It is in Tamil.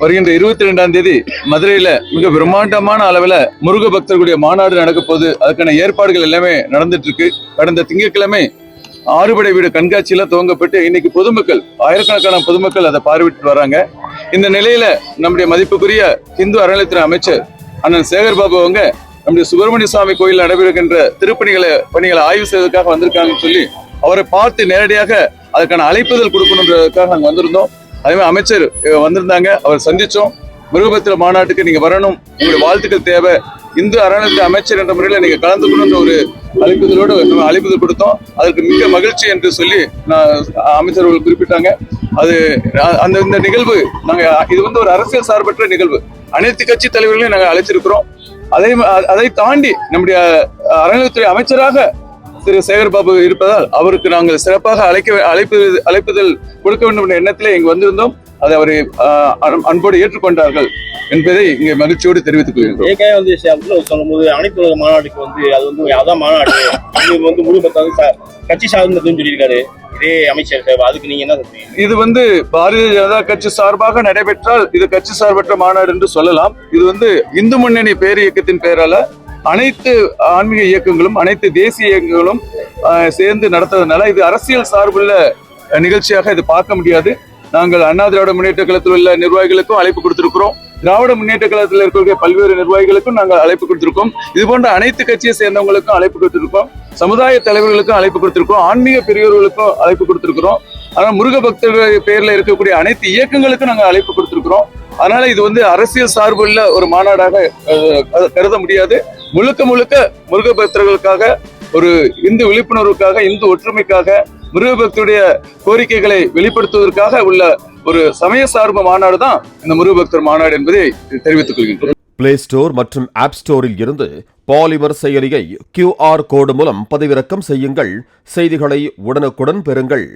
வருகின்ற இருபத்தி ரெண்டாம் தேதி மதுரையில மிக பிரம்மாண்டமான அளவுல முருக பக்தர்களுடைய மாநாடு நடக்க போகுது. அதுக்கான ஏற்பாடுகள் எல்லாமே நடந்துட்டு இருக்கு கடந்த திங்கட்கிழமை ஆறுபடை வீடு கண்காட்சியில துவங்கப்பட்டு இன்னைக்கு பொதுமக்கள் ஆயிரக்கணக்கான பொதுமக்கள் அதை பார்வையிட்டு வராங்க. இந்த நிலையில நம்முடைய மதிப்புக்குரிய இந்து அறநிலையத்துறை அமைச்சர் அண்ணன் சேகர் பாபு அவங்க நம்முடைய சுப்பிரமணிய சுவாமி கோயில் நடைபெறுகின்ற திருப்பணிகளை பணிகளை ஆய்வு செய்வதற்காக வந்திருக்காங்கன்னு சொல்லி அவரை பார்த்து நேரடியாக அதுக்கான அழைப்புதல் கொடுக்கணுன்றதுக்காக நாங்கள் வந்திருந்தோம். அதே மாதிரி அமைச்சர் வந்திருந்தாங்க. அவர் சந்திச்சோம். மிருகபத்திர மாநாட்டுக்கு நீங்க வரணும். உங்களுடைய வாழ்த்துக்கள் தேவை. இந்து அறநிலையத்துறை அமைச்சர் என்ற முறையில் நீங்க கலந்துக்கணுன்ற ஒரு அழைப்புதலோடு நம்ம அழைப்புதல் கொடுத்தோம். அதற்கு மிக்க மகிழ்ச்சி என்று சொல்லி நான் அமைச்சர் குறிப்பிட்டாங்க. அது அந்த இந்த நிகழ்வு நாங்க இது வந்து ஒரு அரசியல் சார்பற்ற நிகழ்வு. அனைத்து கட்சி தலைவர்களையும் நாங்கள் அழைச்சிருக்கிறோம். அதை அதை தாண்டி நம்முடைய அறநிலையத்துறை அமைச்சராக திரு சேகர் பாபு இருப்பதால் அவருக்கு நாங்கள் சிறப்பாக அழைக்க அழைப்பு அழைப்புதல் கொடுக்க வேண்டும் என்ற எண்ணத்திலே இங்கு வந்திருந்தோம். அதை அவரை அன்போடு ஏற்றுக்கொண்டார்கள் என்பதை இங்கே மகிழ்ச்சியோடு தெரிவித்துக் கொள்கின்றோம். ஏற்கனவே வந்து சொல்லும்போது அனைத்து உலக மாநாட்டுக்கு வந்து அது வந்து அதான் மாநாடு. இது வந்து ச- கட்சி சார்ந்ததுன்னு சொல்லியிருக்காரு. இதே அமைச்சர் சார் அதுக்கு நீங்க என்ன சொல்றீங்க? இது வந்து பாரதிய ஜனதா கட்சி சார்பாக நடைபெற்றால் இது கட்சி சார்பற்ற மாநாடு என்று சொல்லலாம். இது வந்து இந்து முன்னணி பேர் இயக்கத்தின் பெயரால அனைத்து ஆன்மீக இயக்கங்களும் அனைத்து தேசிய இயக்கங்களும் சேர்ந்து நடத்துறதுனால இது அரசியல் சார்புள்ள நிகழ்ச்சியாக இது பார்க்க முடியாது. நாங்கள் அண்ணா திராவிட முன்னேற்ற கழகத்தில் உள்ள நிர்வாகிகளுக்கும் அழைப்பு கொடுத்திருக்கிறோம். திராவிட முன்னேற்ற கழகத்தில் இருக்கக்கூடிய பல்வேறு நிர்வாகிகளுக்கும் நாங்கள் அழைப்பு கொடுத்திருக்கோம். இது போன்ற அனைத்து கட்சியை சேர்ந்தவங்களுக்கும் அழைப்பு கொடுத்திருக்கோம். சமுதாய தலைவர்களுக்கும் அழைப்பு கொடுத்திருக்கோம். ஆன்மீக பெரியவர்களுக்கும் அழைப்பு கொடுத்திருக்கிறோம். ஆனால் முருக பக்தர்கள் பெயர்ல இருக்கக்கூடிய அனைத்து இயக்கங்களுக்கும் நாங்கள் அழைப்பு கொடுத்திருக்கிறோம். அதனால இது வந்து அரசியல் சார்புள்ள ஒரு மாநாடாக கருத முடியாது. முழுக்க முழுக்க முருக பக்தர்களுக்காக ஒரு இந்து விழிப்புணர்வுக்காக இந்து ஒற்றுமைக்காக முருக பக்தருடைய கோரிக்கைகளை வெளிப்படுத்துவதற்காக உள்ள ஒரு சமய சார்பு மாநாடு தான் இந்த முருக பக்தர் மாநாடு என்பதை தெரிவித்துக் கொள்கின்றோம். பிளே ஸ்டோர் மற்றும் ஆப் ஸ்டோரில் இருந்து பாலிமர் செயலியை கியூஆர் கோடு மூலம் பதிவிறக்கம் செய்யுங்கள். செய்திகளை உடனுக்குடன் பெறுங்கள்.